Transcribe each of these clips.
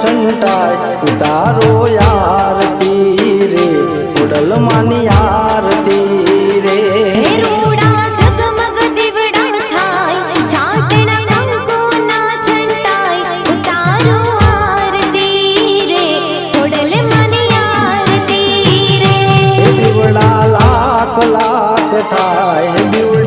છંટાય ઉતારો આરતી રે ઉડલ માની આરતી રે લાખ લાખ થાય દીવડા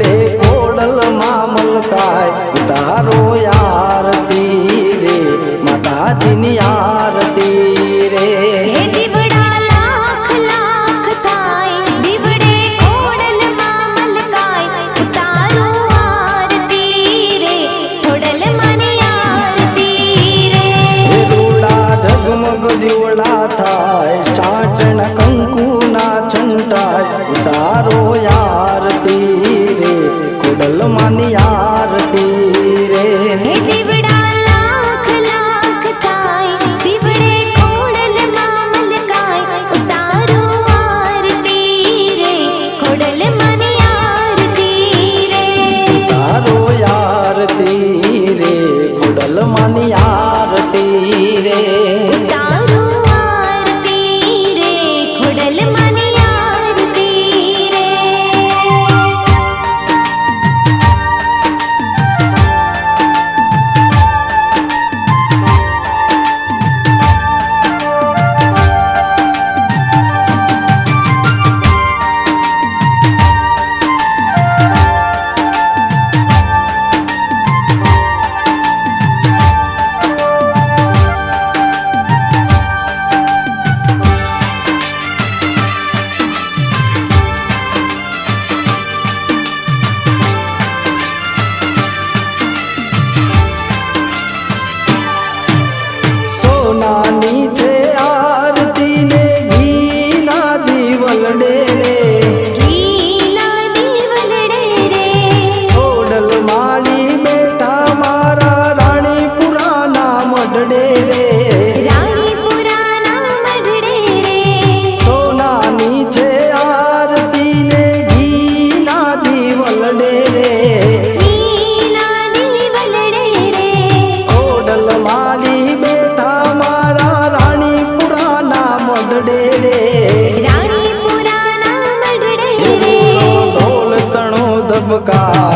চমকা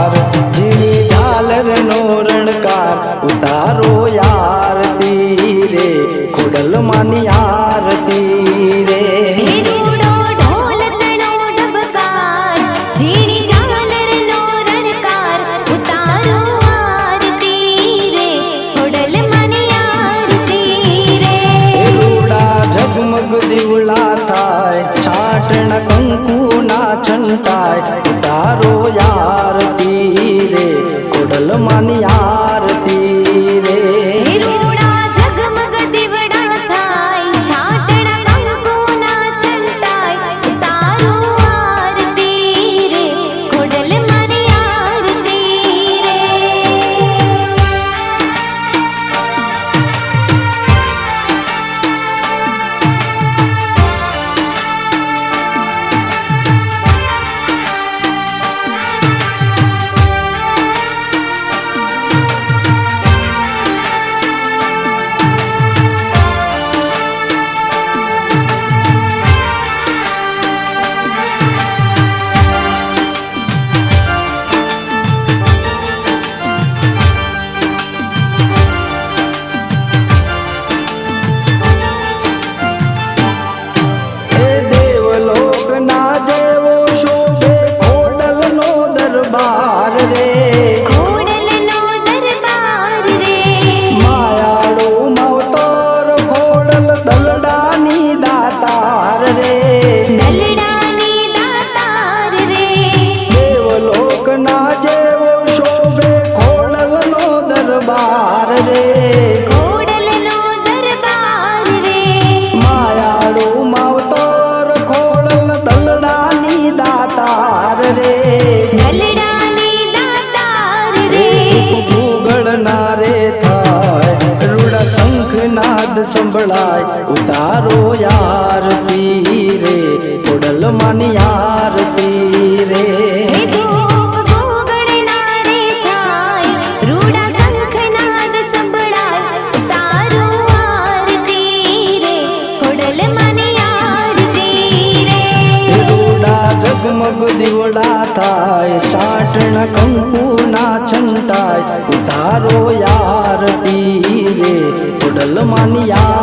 સંભળાય ઉતારો આરતી રે કોડલ માની આરતી રે જગમગ દિવડા થાય સાટણ કંકુ ના છંતાય ઉતારો યા মানিয়া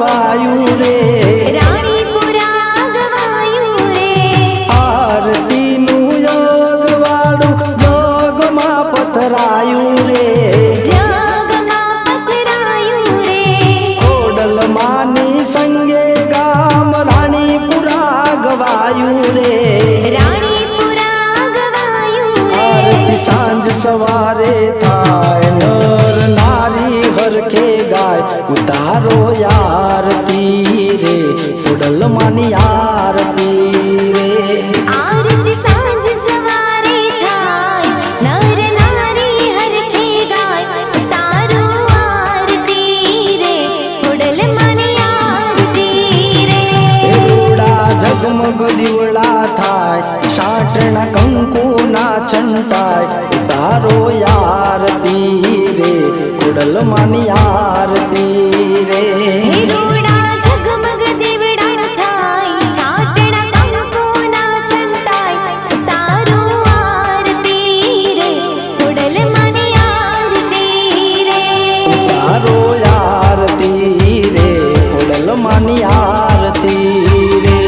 ગવાયું રે રાણીપુરા ગવાયું રે આરતીનું યોજવાળું જોગમાં પથરાયું રે જગમાં પથરાયું રે ખોડલમાંની સંગે ગામ રાણી પુરા ગવાયું રે રાણીપુરા ગવાયું આરતી સાંજ સવારે થાય નર નારી હરખે ગાય ઉતારો યારતી રે ખોડલમાંની આરતી રે. આરતી સાંજ સવારે થાય નર નારી હરખે ગાય તારો આરતી રે ખોડલ મને આરતી રે. રૂડા જગમગ દીવડા થાય સાટણ કંકુ ના છંટાય તારો યારતી રે ખોડલમાંની આરતી રે. આરતી રે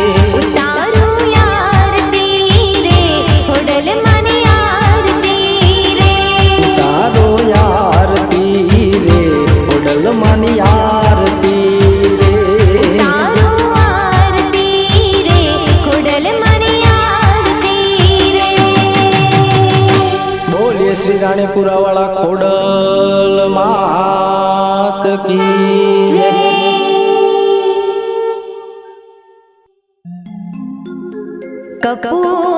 શ્રી રાણીપુરા વાળા ખોડલ कपूर